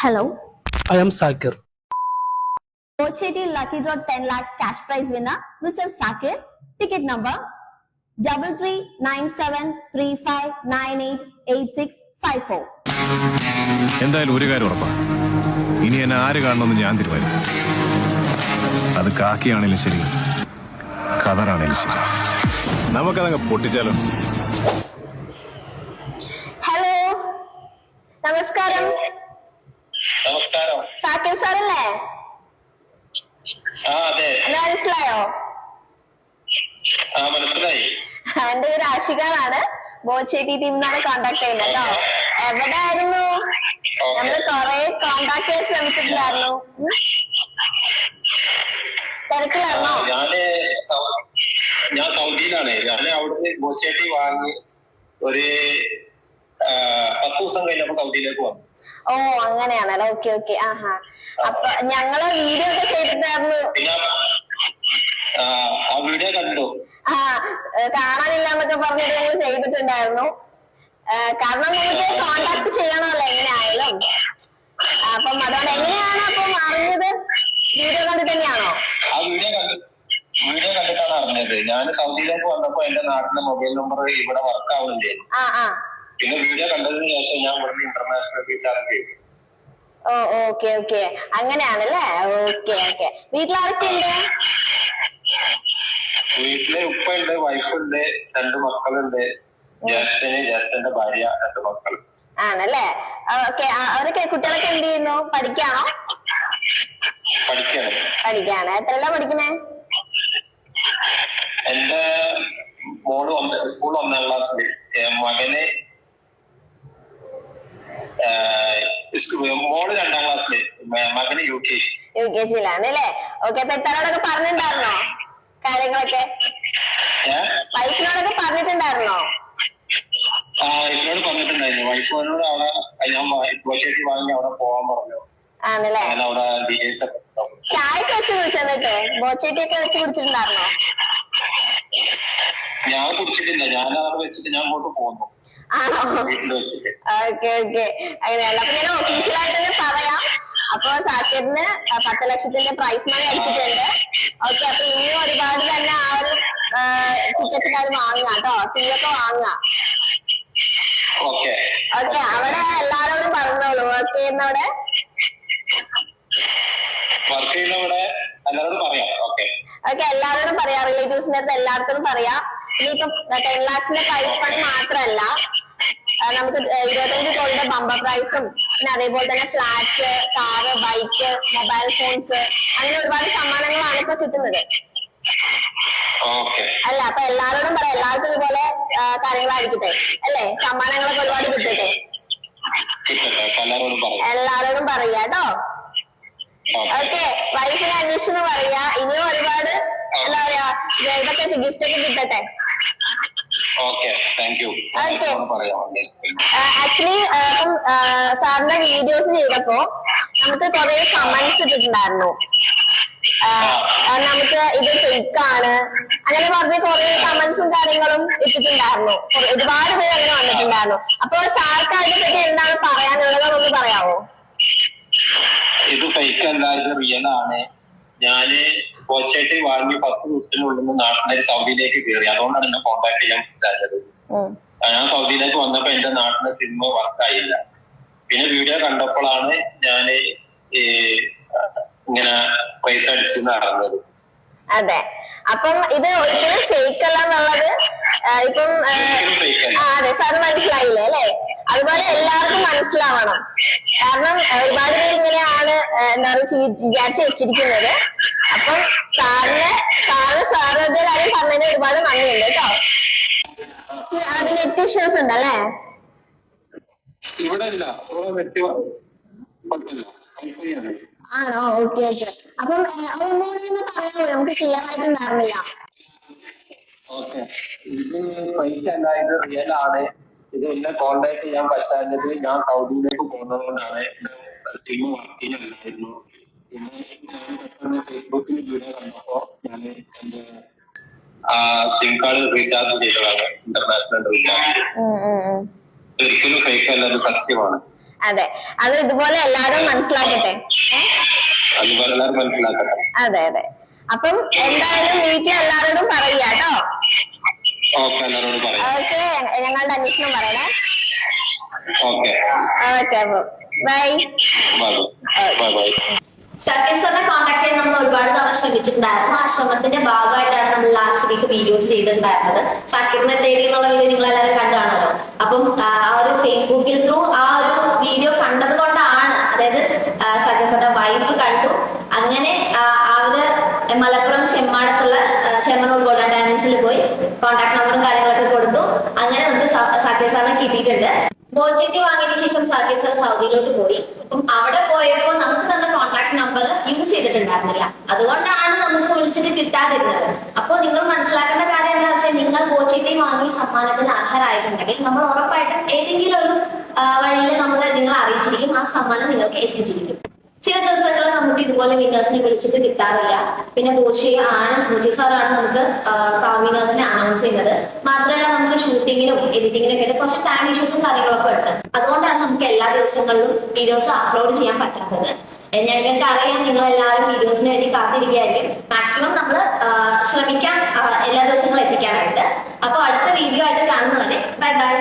Hello. I am Sakir. Pochetti Lucky Draw 10 lakhs cash prize winner, Mr. Sakir. Ticket number double three nine seven three five nine eight eight six five four. എന്തായാലും ഒരു കാര്യം ഉറപ്പാ ഇനി എന്നെ ആര് കാണണമെന്ന് ഞാൻ തീരുമാനിക്കും അത് കാക്കിയാണേലും ശരി കതറാണേലും ശരി നമുക്കതങ്ങ് പൊട്ടിച്ചാലോ ഹലോ നമസ്കാരം സാക്കിർ സാർ അല്ലേ ആ അതെ എന്നെ മനസ്സിലായോ ആ മനസ്സിലായി എന്റെ പേര് ആഷിഖാനാണ് ബോച്ചേട്ടി ടീമിൽ നിന്നാണ് കോണ്ടാക്ട് ചെയ്യുന്നത് കേട്ടോ. എവിടെ ആയിരുന്നു നമ്മൾ കൊറേ കോണ്ടാക്ട് ചെയ്യാൻ ശ്രമിച്ചിട്ടുണ്ടായിരുന്നു. തിരക്കിലായിരുന്നോ ഞാൻ ഞാൻ സൗദിയിലാണ്. ഞാൻ അവിടുന്ന് ബോച്ചേട്ടി വാങ്ങി ഒരു പത്ത് ദിവസം കഴിഞ്ഞപ്പോ സൗദിയിലേക്ക് വന്നു. ഓ അങ്ങനെയാണല്ലോ? Okay okay. ആഹാ. അപ്പൊ ഞങ്ങൾ വീഡിയോ ഒക്കെ ചെയ്തിട്ടുണ്ടായിരുന്നു വീഡിയോ കണ്ടു. ആ കാണാനില്ല എന്നൊക്കെ പറഞ്ഞിട്ട് ഞങ്ങൾ ചെയ്തിട്ടുണ്ടായിരുന്നു. കാരണം നമുക്ക് കോണ്ടാക്ട് ചെയ്യണമല്ലോ എങ്ങനെയായാലും. അപ്പം അതുകൊണ്ട് എങ്ങനെയാണ് അപ്പം അറിഞ്ഞത്? വീഡിയോ കണ്ടിട്ട് തന്നെയാണോ? ആ വീഡിയോ കണ്ടു വീഡിയോ കണ്ടിട്ടാണ് അറിഞ്ഞത്. ഞാൻ സൗദിയിലേക്ക് വന്നപ്പോ എന്റെ നാട്ടിലെ മൊബൈൽ നമ്പർ ഇവിടെ വർക്ക് ആവുന്നില്ലേ? ആ ആ. പിന്നെ വീഡിയോ കണ്ടതിന് ശേഷം ഞാൻ ഇവിടുന്ന് ഇന്റർനാഷണൽ റീചാർജ് ചെയ്തു ഓ ഓക്കെ ഓക്കെ. അങ്ങനെയാണല്ലേ? Okay okay. വീട്ടിലാരൊക്കെയുണ്ട് വീട്ടിലെ ഉപ്പ ഉണ്ട് വൈഫുണ്ട് രണ്ട് മക്കളുണ്ട്. ജ്യേഷ്ഠന് ജ്യേഷ്ഠന്റെ ഭാര്യ രണ്ട് മക്കൾ. ആണല്ലേ? ഓക്കെ. അവരൊക്കെ കുട്ടികളൊക്കെ എന്ത് ചെയ്യുന്നു? പഠിക്കാണോ? പഠിക്കാണ്. പഠിക്കാണ്. എത്രയല്ല പഠിക്കുന്നേ? എന്റെ മോൾ സ്കൂൾ ഒന്നാം ക്ലാസ്സിൽ മകന് മോൾ രണ്ടാം ക്ലാസ്സിൽ. മകന് U K. G U K ജിയിലാണ് അല്ലേ? ഓക്കെ അപ്പൊ എത്ര പറഞ്ഞിട്ടുണ്ടായിരുന്നോ? കാര്യങ്ങളൊക്കെ? വൈഫിനോടൊക്കെ പറഞ്ഞിട്ടുണ്ടായിരുന്നോ? ആ എന്നോട് പറഞ്ഞിട്ടുണ്ടായിരുന്നു. വൈഫിനോട് അവിടെ ഞാൻ വാങ്ങി അവിടെ പറഞ്ഞു. ആണല്ലേ? ഞാൻ. ചായക്ക് വെച്ച് കുടിച്ചെന്നിട്ട് വെച്ച് കുടിച്ചിട്ടുണ്ടായിരുന്നോ? ഞാൻ കുടിച്ചിട്ടില്ല. ഞാൻ അവിടെ വെച്ചിട്ട് ഞാൻ അങ്ങോട്ട് ആണോ? Okay okay. അങ്ങനെയല്ല. അപ്പൊ ഞാൻ ഒഫീഷ്യലായിട്ട് തന്നെ പറയാം. അപ്പൊ സാക്കിറിന് പത്ത് ലക്ഷത്തിന്റെ പ്രൈസ് മണി അടിച്ചിട്ടുണ്ട് ഓക്കെ അപ്പൊ ഇനിയും ഒരുപാട് തന്നെ ആ ഒരു ടിക്കറ്റ് കാര്യം വാങ്ങുക കേട്ടോ. ഫീ ഒക്കെ വാങ്ങുക. ഓക്കെ. അവിടെ എല്ലാരോടും പറഞ്ഞോളൂ. വർക്ക് ചെയ്യുന്നവിടെ? വർക്ക് ചെയ്യുന്നവിടെ എല്ലാവരോടും പറയാം. ഓക്കെ. ഓക്കെ എല്ലാവരോടും പറയാം. റിലേറ്റീവ്സിന്റെ അടുത്ത് എല്ലാവർക്കും പറയാം. ഇനിയിപ്പോ ടെൻ ലാക്സിന്റെ പ്രൈസ് പണി മാത്രല്ല. നമുക്ക് ഇരുപത്തഞ്ച് കോടിയുടെ ബമ്പർ പ്രൈസും പിന്നെ അതേപോലെ തന്നെ flat car bike mobile phones അങ്ങനെ ഒരുപാട് സമ്മാനങ്ങളാണ് ഇപ്പൊ കിട്ടുന്നത്. അല്ല അപ്പൊ എല്ലാരോടും പറയാം. എല്ലാവർക്കും ഇതുപോലെ കാര്യങ്ങളായിരിക്കട്ടെ. അല്ലേ? സമ്മാനങ്ങളൊക്കെ ഒരുപാട് കിട്ടട്ടെ. എല്ലാരോടും പറയാം. കേട്ടോ. ഓക്കെ. ഓക്കെ. വൈഫിനെ അന്വേഷിച്ചെന്ന് പറയാ. ഇനിയും ഒരുപാട് എന്താ പറയാ ഇതൊക്കെ ഗിഫ്റ്റ് ഒക്കെ കിട്ടട്ടെ ഓക്കെ താങ്ക് യു Okay. പറയാം ആക്ച്വലി ഇപ്പം സാറിന്റെ വീഡിയോസ് ചെയ്തപ്പോ നമുക്ക് കുറെ കമന്റ്സ് ഇട്ടിട്ടുണ്ടായിരുന്നു. നമുക്ക് ഇത് ഫേക്ക് ആണ്. അങ്ങനെ പറഞ്ഞ കുറെ കമന്റ്സും കാര്യങ്ങളും ഇട്ടിട്ടുണ്ടായിരുന്നു. ഒരുപാട് പേര് അങ്ങനെ വന്നിട്ടുണ്ടായിരുന്നു. അപ്പൊ സാർക്ക് അതിനെ പറ്റി എന്താണ് പറയാനുള്ളത്? ഒന്ന് പറയാമോ ഇത് ഫേക്ക് അല്ല ഇത് റിയൽ ആണ്. ഞാൻ കോച്ചായിട്ട് വാങ്ങി പത്ത് ദിവസത്തിനുള്ളിൽ നാട്ടിലേക്ക് സൗദിയിലേക്ക് കയറി. അതുകൊണ്ടാണ് എന്നെ കോൺടാക്ട് ചെയ്യാൻ പറ്റാത്തത്. ഞാൻ സൗദിയിലേക്ക് വന്നപ്പോ എന്റെ നാട്ടിലെ സിനിമ വർക്കായില്ല പിന്നെ വീഡിയോ കണ്ടപ്പോഴാണ് ഞാൻ ഇങ്ങനെ പൈസ അടിച്ചു നടന്നത്. അതെ. അപ്പം ഇത് ഒരിക്കലും ഫേക്ക് അല്ല എന്നുള്ളത് ഇപ്പം. അതെ. സാർ മനസ്സിലായില്ലേ അല്ലെ? അതുപോലെ എല്ലാവർക്കും മനസ്സിലാവണം. കാരണം ഒരുപാട് പേര് ഇങ്ങനെയാണ് എന്താണ് എന്താ പറയുക വിചാരിച്ചു വെച്ചിരിക്കുന്നത്. അപ്പം സാറിന് സാറ് സാറിന്റെ കാര്യം പറഞ്ഞതിന് ഒരുപാട് നന്ദിയുണ്ട് കേട്ടോ. അവിടെ നെറ്റ് ഇഷ്യൂസ് ഉണ്ടല്ലേ? ഇവിടെ ഇല്ല. ആണോ? Okay okay. അപ്പം ഒന്നുകൂടി ഒന്ന് പറയാമോ? നമുക്ക് ക്ലിയർ ആയിട്ടുണ്ടായിരുന്നില്ല ഓക്കെ. ഇത് പൈസ അല്ല ഇത് റിയൽ ആണ്. ഇത് എന്നെ കോണ്ടാക്ട് ചെയ്യാൻ പറ്റാഞ്ഞത് ഞാൻ സൗദിയിലേക്ക് പോകുന്നത് കൊണ്ടാണ് ടീം വർക്ക് ചെയ്യുന്നുണ്ടായിരുന്നു പിന്നെ ഞാൻ പെട്ടെന്ന് ഫേസ്ബുക്കിൽ വീഡിയോ കണ്ടപ്പോ ഞാൻ എന്റെ സിം കാർഡ് റീചാർജ് ചെയ്തതാണ്. ഇന്റർനാഷണൽ റീചാർജ് ഒരിക്കലും ഫേക്ക് അല്ല അത് സത്യമാണ്. അതെ. അത് ഇതുപോലെ എല്ലാരും മനസ്സിലാക്കട്ടെ? അതുപോലെ എല്ലാവരും മനസ്സിലാക്കട്ടെ. അതെ അതെ. അപ്പം എന്തായാലും വീട്ടിൽ എല്ലാവരോടും പറയുക കേട്ടോ. ഓക്കെ എല്ലാവരോടും പറയാം. ഓക്കെ ഞങ്ങളുടെ അന്വേഷണം പറയണേ. ഓക്കെ ഓക്കെ അപ്പൊ ബൈ. ബൈ ബൈ ബൈ സർക്കീസിനെ കോൺടാക്ട് ചെയ്യാൻ നമ്മൾ ഒരുപാട് തവണ ശ്രമിച്ചിട്ടുണ്ടായിരുന്നു. ആ ശ്രമത്തിന്റെ ഭാഗമായിട്ടാണ് നമ്മൾ ലാസ്റ്റ് വീക്ക് വീഡിയോസ് ചെയ്തിട്ടുണ്ടായിരുന്നത്. സക്കീറിനെ തേടി എന്നുള്ള വീഡിയോ നിങ്ങൾ എല്ലാവരും കണ്ടാണല്ലോ അപ്പം ആ ഒരു ഫേസ്ബുക്കിൽ ത്രൂ ആ ഒരു വീഡിയോ കണ്ടത് കൊണ്ടാണ്. അതായത് സത്യസന്ധ വൈഫ് കണ്ടു. അങ്ങനെ ആ, അവർ മലപ്പുറം ചെമ്മാടത്തുള്ള ചെമ്മനൂർ ഗോൾഡൻ ഡയമണ്ട്സിൽ പോയി കോൺടാക്ട് നമ്പറും കാര്യങ്ങളൊക്കെ കൊടുത്തു അങ്ങനെ നമുക്ക് കിട്ടിയിട്ടുണ്ട്. ബോച്ചേറ്റി വാങ്ങിയതിനു ശേഷം സാക്കേർ സാർ സൗദിയിലോട്ട് പോയി. അപ്പം അവിടെ പോയപ്പോൾ നമുക്ക് തന്ന കോൺടാക്ട് നമ്പർ യൂസ് ചെയ്തിട്ടുണ്ടായിരുന്നില്ല. അതുകൊണ്ടാണ് നമുക്ക് വിളിച്ചിട്ട് കിട്ടാതിരുന്നത്. അപ്പോൾ നിങ്ങൾ മനസ്സിലാക്കേണ്ട കാര്യം എന്താ വെച്ചാൽ നിങ്ങൾ ബോച്ചേറ്റി വാങ്ങി സമ്മാനത്തിന് അർഹരായിട്ടുണ്ടെങ്കിൽ നമ്മൾ ഉറപ്പായിട്ടും ഏതെങ്കിലും ഒരു വഴിയിൽ നമ്മൾ നിങ്ങളെ അറിയിച്ചിരിക്കും. ആ സമ്മാനം നിങ്ങൾക്ക് എത്തിച്ചിരിക്കും. ചില ദിവസങ്ങളിൽ നമുക്ക് ഇതുപോലെ വിന്നേഴ്സിനെ വിളിച്ചിട്ട് കിട്ടാറില്ല. പിന്നെ ബോഷി ആണ് ബോച്ചി സാറാണ് നമുക്ക് വിന്നേഴ്സിനെ അനൗൺസ് ചെയ്യുന്നത്. മാത്രമല്ല നമുക്ക് ഷൂട്ടിങ്ങിനും എഡിറ്റിങ്ങിനും ഒക്കെ കുറച്ച് ടൈം ഇഷ്യൂസും കാര്യങ്ങളൊക്കെ ഉണ്ട്. അതുകൊണ്ടാണ് നമുക്ക് എല്ലാ ദിവസങ്ങളിലും വീഡിയോസ് അപ്ലോഡ് ചെയ്യാൻ പറ്റാത്തത്. ഞങ്ങൾക്ക് അറിയാം നിങ്ങൾ എല്ലാവരും വീഡിയോസിന് വേണ്ടി കാത്തിരിക്കുകയായിരിക്കും. മാക്സിമം നമ്മൾ ശ്രമിക്കാം എല്ലാ ദിവസങ്ങളും എത്തിക്കാനായിട്ട്. അപ്പോൾ അടുത്ത വീഡിയോ ആയിട്ട് കാണുന്നവരെ ബൈ ബൈ